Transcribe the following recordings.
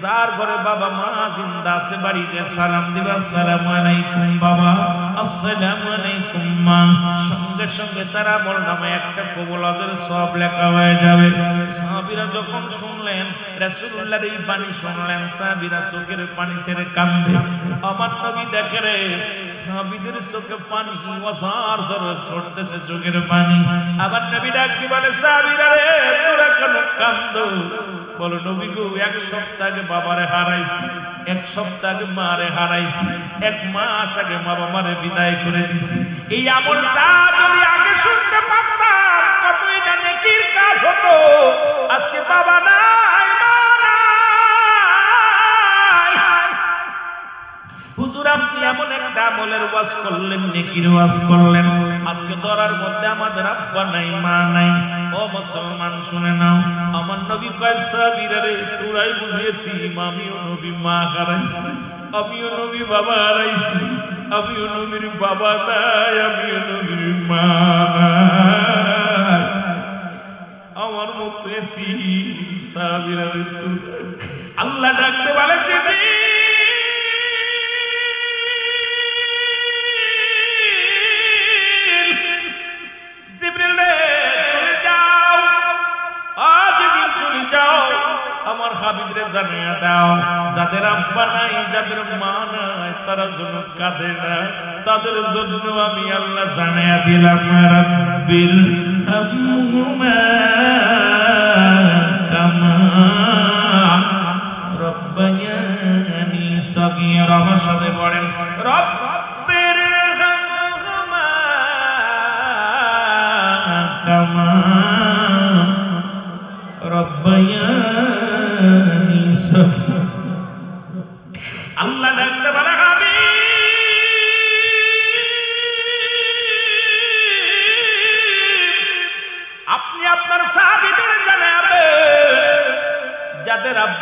যার ঘরে বাবা মা জিন্দা আছে, বাড়িতে সালাম দিবা, আসসালামু আলাইকুম বাবা, আসসালামু আলাইকুম মা। সঙ্গে সঙ্গে তারা আমল নামে একটা কবুল হজের সব লেখা হয়ে যাবে। সাহাবীরা যখন শুনলেন, রাসূলুল্লাহর এই বাণী শুনলেন, সাহাবীরা চোখের পানি ছেড়ে কান্দে আমার নবী দেখে রে, সাহাবীদের চোখে পানি ওয়াসার জোরে ছড়তেছে চোখের পানি। আবার নবী ডাক দি বলে, সাহাবীরা রে, তোরা কেন কান্দো বলো, নবী গো, এক সপ্তাহ বাবারে হারাইছি, এক সপ্তাহ মারে হারাইছি, এক মাস আগে মা বাবারে বিদায় করে দিছি। এই আমলটা যদি আগে শুনতে পারতাম কত এটা নেকির কাজ হতো। আজকে বাবা নাই, মা নাই। হুজুর, আপনি এমন একটা আমলের ওয়াজ করলেন, নেকির ওয়াজ করলেন। আজকে দরার মধ্যে আমাদের আব্বা নাই, মা নাই। ও মুসলমান, শুনে নাও। আমার নবী কয় সাবিরা রে তোরাই বুঝিয়ে তিম আমিও নবী, মা হারাইছি, আমিও নবী, বাবা হারাইছি, আমিও নবীর বাবা নাই, আমিও নবীর মা আমার মতো এতিম সাবিরা রে তোরা আল্লাহ ডাকতে বলে আমার হাবিব রে জানিয়ে দাও, যাদের আব্বা নাই, যাদের মা নাই, তারা যেন কাঁদে না। তাদের জন্য আমি আল্লাহ জানিয়ে দিলাম রাব্বিল আম্মুমা কামা রব্বায়ানি সগীরা। সাথে পড়েন। রব্বির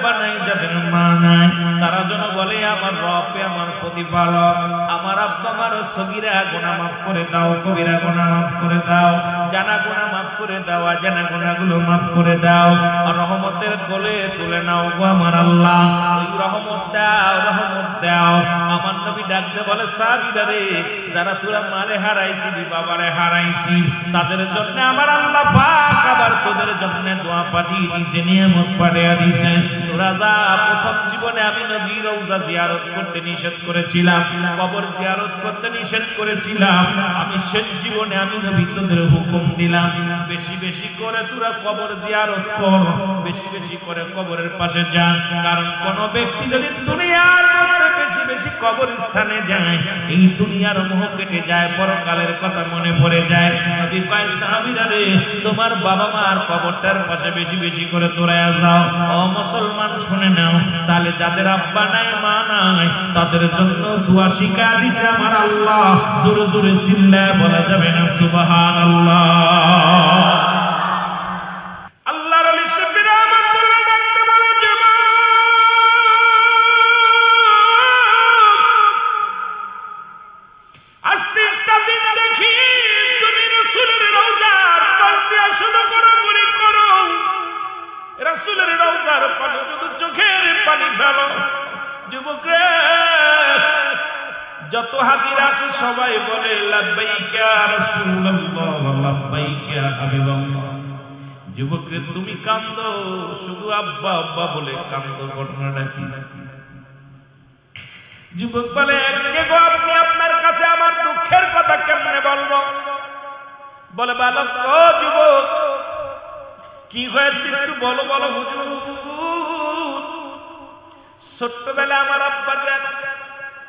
আব্বা নাই যাদের মা নাই তারা যেন বলে, আমার রবে আমার প্রতিপালক, আমার আব্বা, আমার সগিরা গোনা মাফ করে দাও, কবিরা গোনা মাফ করে দাও, জানা গোনা মাফ করে দাও, অজানা গোনাগুলো মাফ করে দাও রহমতের কোলে তুলে নাও গো আমার আল্লাহ। ওই রহমত দাও রহমত দাও। আমার নবী ডাকতে বলে, সাবিরা রে, যারা তোরা মারে হারাইছিলি বাবারে হারাইছি, তাদের জন্য আমার আল্লাহ জন্য দোয়া পাঠিয়ে দিয়েছে, নিয়ামত পাঠিয়ে যা প্রথম জীবনে আমি নবী জিয়ারত করতে নিষেধ করেছিলাম, কবর জিয়ারত করতে নিষেধ করেছিলাম, আমি শেষ জীবনে আমি নবী তোদের হুকুম দিলাম। বেশি বেশি করে তোরা কবর জিয়ারত কর, বেশি বেশি করে কবরের পাশে যা কারণ কোন ব্যক্তি যদি দুনিয়ার বেশি বেশি কবর স্থানে যায়। এই দুনিয়ার মোহ কেটে যায়, পরকালের কথা মনে পড়ে যায়। নবী কয়, সাহাবীরা রে, তোমার বাবা মার কবরটার পাশে বেশি বেশি করে তোরা যাও। ও মুসলমান, শুনে নাও, তাহলে যাদের আব্বা নাই, মা নাই, তাদের জন্য দোয়া শিখা দিছে আমার আল্লাহ। জোরে জোরে চিল্লায় বলা যাবে না, সুবহানাল্লাহ। যত হাজির আছে সবাই বলে, লাব্বাইকা রাসূলুল্লাহ, লাব্বাইকা হাবিবাল্লাহ। যুবক রে তুমি কান্দো, শুধু আব্বা আব্বা বলে কান্দো, ঘটনাটা কি? যুবক বলে আপনি আপনার কাছে আমার দুঃখের কথা কেমনে বলব? বলে, বালক, ও যুবক, কি হয়েছে একটু বলো বলো হুজুর। ছোট্টবেলা আমার আব্বা যান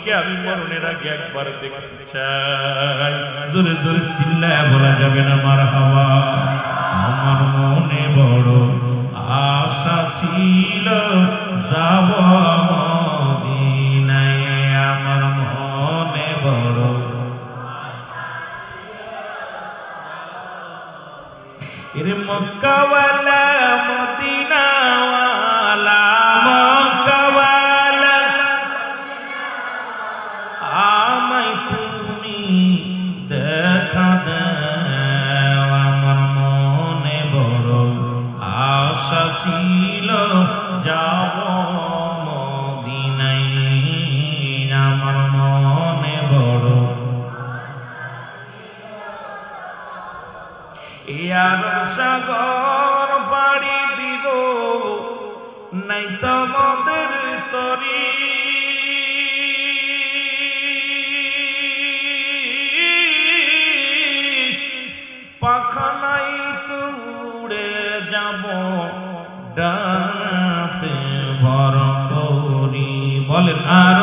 নবীকে আমি মরণের আগে একবার দেখতে চাই। জোরে জোরে চিল্লায় বলা যাবে না আমার হাওয়া আমার মনে বড় আশা ছিল। ইয়ার সাগর পাড়ি দিব, নাই তোমাদের তরি। পাখা নাই তুড়ে যাব, ডানাতে ভর করি। বলেন, আর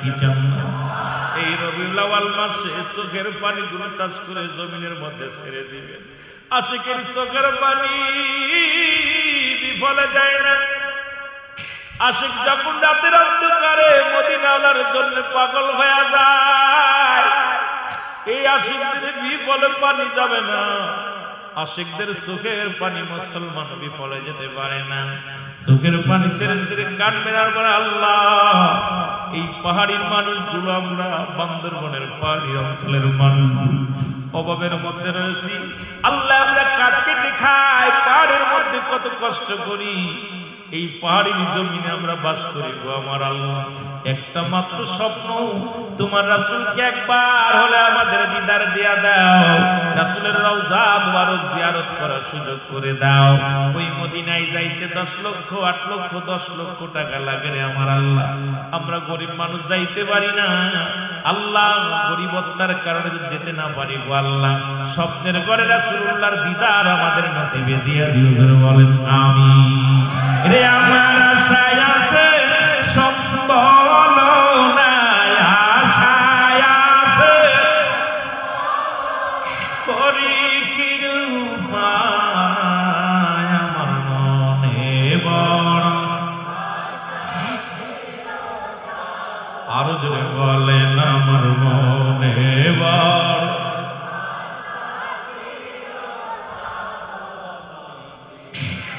কি চান না এই রবিউল আওয়াল মাসে চোখের পানি গুলো টাচ করে জমিনের মধ্যে ছেড়ে দিবেন। আশিকের চোখের পানি বিফলে যায় না। আশিক যখন রাতের অন্ধকারে মদিনাওয়ালার জন্য পাগল হয়ে যায়, এই আশিকদের বিফলে পানি যাবে না। আশিকদের চোখের পানি মুসলমান বিফলে যেতে পারে না। চোখের পানি সেরে সেরে কান মেরার পরে আল্লাহ, এই পাহাড়ির মানুষগুলো আমরা বান্দরবনের পাহাড়ি অঞ্চলের মানুষ অভাবের মধ্যে রয়েছি। আল্লাহ আমরা কাট কেটে খাই, পাহাড়ের মধ্যে কত কষ্ট করি। এই পাহাড়ির জমিনে আমরা বাস করি গো আমার আল্লাহ। একটা মাত্র স্বপ্ন, তোমার রাসূলকে একবার হলে আমাদের দিদার দিয়া দাও, রাসূলের রওজা মুবারক জিয়ারত করার সুযোগ করে দাও। ওই মদিনায় যাইতে 10 লক্ষ 8 লক্ষ 10 লক্ষ টাকা লাগে রে আমার আল্লাহ। আমরা গরিব মানুষ যাইতে পারি না। আল্লাহ, গরিবত্তার কারণে যদি যেতে না পারি গো আল্লাহ, স্বপ্নের ঘরে রাসূলুল্লাহর দিদার আমাদের নসিবে দিয়া দিও বলেন, আমিন। রে আমার আশায় আছে, সম্বল নাই, আশায় আছে। করি কি আমার মনে বড়। আরও জোরে বলেন।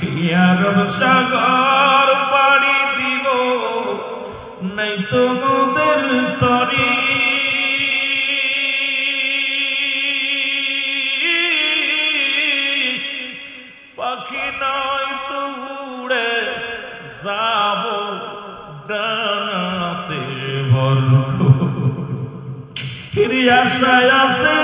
ইয়ারব সাগর পাড়ি দিব, নাই তোমাদের তরি। পাখি নয় তো উড়ে যাব ডানাতে ভরখ ফিরে আশায় আছে